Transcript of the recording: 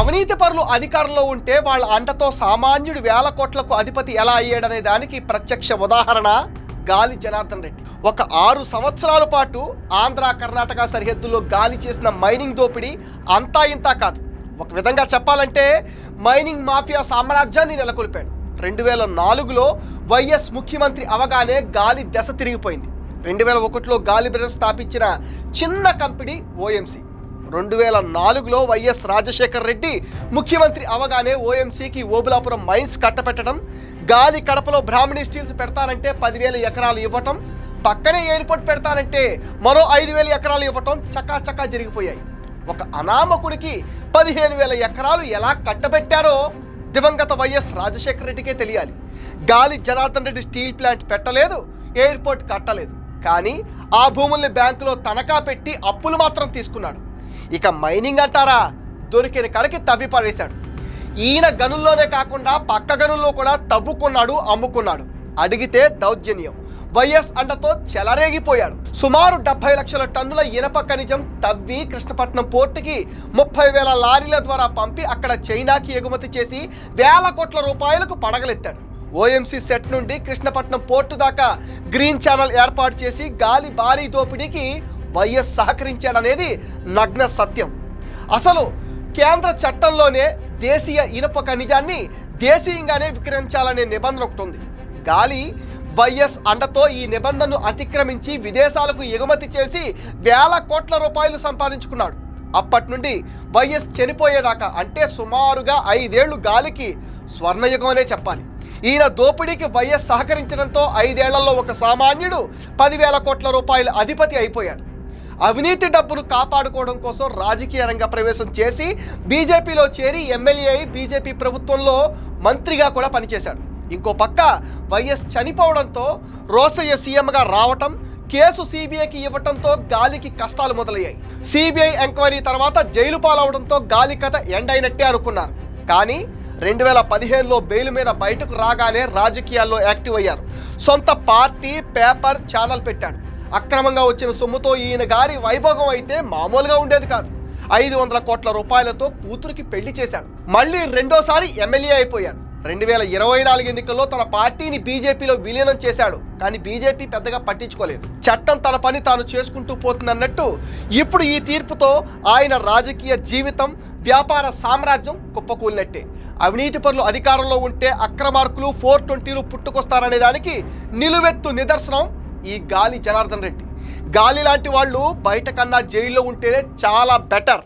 అవినీతి పరులు అధికారంలో ఉంటే వాళ్ళ అండతో సామాన్యుడు వేల కోట్లకు అధిపతి ఎలా అయ్యాడనే దానికి ప్రత్యక్ష ఉదాహరణ గాలి జనార్దన్ రెడ్డి. ఒక ఆరు సంవత్సరాల పాటు ఆంధ్ర కర్ణాటక సరిహద్దుల్లో గాలి చేసిన మైనింగ్ దోపిడీ అంతా ఇంతా కాదు. ఒక విధంగా చెప్పాలంటే మైనింగ్ మాఫియా సామ్రాజ్యాన్ని నెలకొల్పాడు. రెండు వేల నాలుగులో వైఎస్ ముఖ్యమంత్రి అవగానే గాలి దశ తిరిగిపోయింది. రెండు వేల ఒకటిలో గాలి బ్రదర్స్ స్థాపించిన చిన్న కంపెనీ ఓఎంసీ రెండు వేల నాలుగులో వైఎస్ రాజశేఖర్ రెడ్డి ముఖ్యమంత్రి అవగానే ఓఎంసీకి ఓబులాపురం మైన్స్ కట్టపెట్టడం గాలి కడపలో బ్రాహ్మణి స్టీల్స్ పెడతానంటే పదివేల ఎకరాలు ఇవ్వటం పక్కనే ఎయిర్పోర్ట్ పెడతానంటే మరో ఐదు వేల ఎకరాలు ఇవ్వటం చకా చకా జరిగిపోయాయి. ఒక అనామకుడికి పదిహేను వేల ఎకరాలు ఎలా కట్టబెట్టారో దివంగత వైఎస్ రాజశేఖర రెడ్డికే తెలియాలి. గాలి జనార్దన్ రెడ్డి స్టీల్ ప్లాంట్ పెట్టలేదు ఎయిర్పోర్ట్ కట్టలేదు. కానీ ఆ భూముల్ని బ్యాంకులో తనఖా పెట్టి అప్పులు మాత్రం తీసుకున్నాడు. ఇక మైనింగ్ అంటారా? దొరికిన కడకి తవ్వి పడేశాడు ఈయన గనుల్లోనే కాకుండా పక్క గనుల్లో కూడా తవ్వుకున్నాడు అమ్ముకున్నాడు. అడిగితే దౌర్జన్యం. వైఎస్ అండతో చెలరేగిపోయాడు. సుమారు డెబ్బై లక్షల టన్నుల ఇనప ఖనిజం తవ్వి కృష్ణపట్నం పోర్టుకి ముప్పై వేల లారీల ద్వారా పంపి అక్కడ చైనాకి ఎగుమతి చేసి వేల కోట్ల రూపాయలకు పడగలెత్తాడు. ఓఎంసీ సెట్ నుండి కృష్ణపట్నం పోర్టు దాకా గ్రీన్ ఛానల్ ఏర్పాటు చేసి గాలి భారీ దోపిడీకి వైఎస్ సహకరించాడనేది నగ్న సత్యం. అసలు కేంద్ర చట్టంలోనే దేశీయ ఇనుప ఖనిజాన్ని దేశీయంగానే విక్రయించాలనే నిబంధన ఒకటి ఉంది గాలి వైఎస్ అండతో ఈ నిబంధనను అతిక్రమించి విదేశాలకు ఎగుమతి చేసి వేల కోట్ల రూపాయలు సంపాదించుకున్నాడు. అప్పటి నుండి వైఎస్ చనిపోయేదాకా అంటే సుమారుగా ఐదేళ్ళు గాలికి స్వర్ణయుగం అనే చెప్పాలి. ఈయన దోపిడీకి వైఎస్ సహకరించడంతో ఐదేళ్ళలో ఒక సామాన్యుడు పదివేల కోట్ల రూపాయల అధిపతి అయిపోయాడు. అవినీతి డబ్బును కాపాడుకోవడం కోసం రాజకీయ రంగ ప్రవేశం చేసి బీజేపీలో చేరి ఎమ్మెల్యే అయి బీజేపీ ప్రభుత్వంలో మంత్రిగా కూడా పనిచేశాడు. ఇంకో పక్క వైఎస్ చనిపోవడంతో రోసయ్య సీఎంగా రావటం కేసు సిబిఐకి ఇవ్వటంతో గాలికి కష్టాలు మొదలయ్యాయి. సిబిఐ ఎంక్వైరీ తర్వాత జైలు పాలవడంతో గాలి కథ ఎండ్ అయినట్టే అనుకున్నారు. కానీ రెండు వేల పదిహేనులో బెయిల్ మీద బయటకు రాగానే రాజకీయాల్లో యాక్టివ్ అయ్యారు. సొంత పార్టీ పేపర్ ఛానల్ పెట్టాడు. అక్రమంగా వచ్చిన సొమ్ముతో ఈయన గారి వైభోగం అయితే మామూలుగా ఉండేది కాదు. ఐదు వందల కోట్ల రూపాయలతో కూతురికి పెళ్ళి చేశాడు. మళ్ళీ రెండోసారి ఎమ్మెల్యే అయిపోయాడు. రెండు వేల ఇరవై నాలుగు ఎన్నికల్లో తన పార్టీని బీజేపీలో విలీనం చేశాడు. కానీ బీజేపీ పెద్దగా పట్టించుకోలేదు. చట్టం తన పని తాను చేసుకుంటూ పోతుందన్నట్టు ఇప్పుడు ఈ తీర్పుతో ఆయన రాజకీయ జీవితం వ్యాపార సామ్రాజ్యం కుప్పకూలినట్టే. అవినీతి పనులు అధికారంలో ఉంటే అక్రమార్కులు ఫోర్ ట్వంటీలు పుట్టుకొస్తారనే దానికి నిలువెత్తు నిదర్శనం ఈ గాలి జనార్దన్ రెడ్డి. గాలి లాంటి వాళ్ళు బయట కన్నా జైల్లో ఉంటేనే చాలా బెటర్.